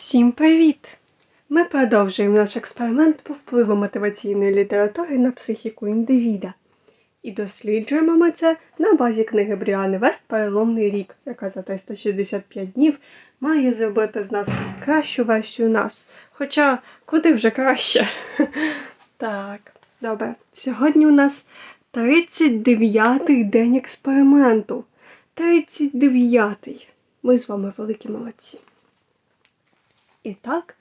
Всім привіт! Ми продовжуємо наш експеримент по впливу мотиваційної літератури на психіку індивіда. І досліджуємо ми це на базі книги Бріани Вест Переломний рік, яка за 365 днів має зробити з нас кращу версію нас. Хоча куди вже краще. Так, добре. Сьогодні у нас 39-й день експерименту. 39-й. Ми з вами великі молодці. І так,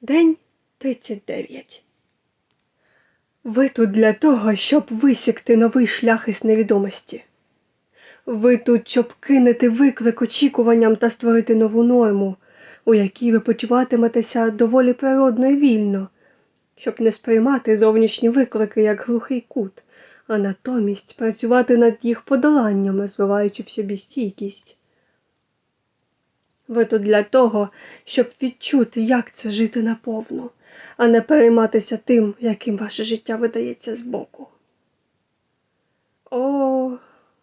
день 39. Ви тут для того, щоб висікти новий шлях із невідомості. Ви тут, щоб кинути виклик очікуванням та створити нову норму, у якій ви почуватиметеся доволі природно і вільно, щоб не сприймати зовнішні виклики як глухий кут, а натомість працювати над їх подоланням, розвиваючи в собі стійкість. Ви тут для того, щоб відчути, як це жити наповну, а не перейматися тим, яким ваше життя видається збоку. О,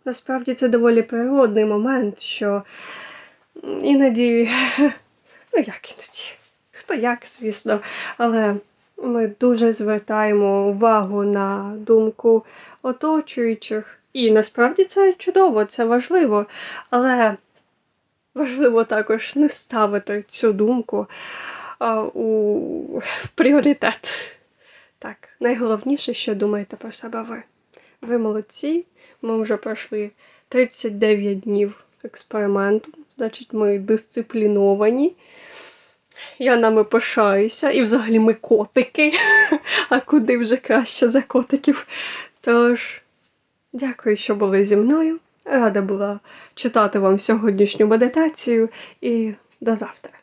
насправді це доволі природний момент, що іноді, ну як іноді, хто як, звісно, але ми дуже звертаємо увагу на думку оточуючих. І насправді це чудово, це важливо, але важливо також не ставити цю думку а, у, в пріоритет. Так, найголовніше, що думаєте про себе ви. Ви молодці, ми вже пройшли 39 днів експерименту, значить, ми дисципліновані. Я нами пишаюся, і взагалі ми котики, а куди вже краще за котиків. Тож, дякую, що були зі мною. Рада була читати вам сьогоднішню медитацію і до завтра.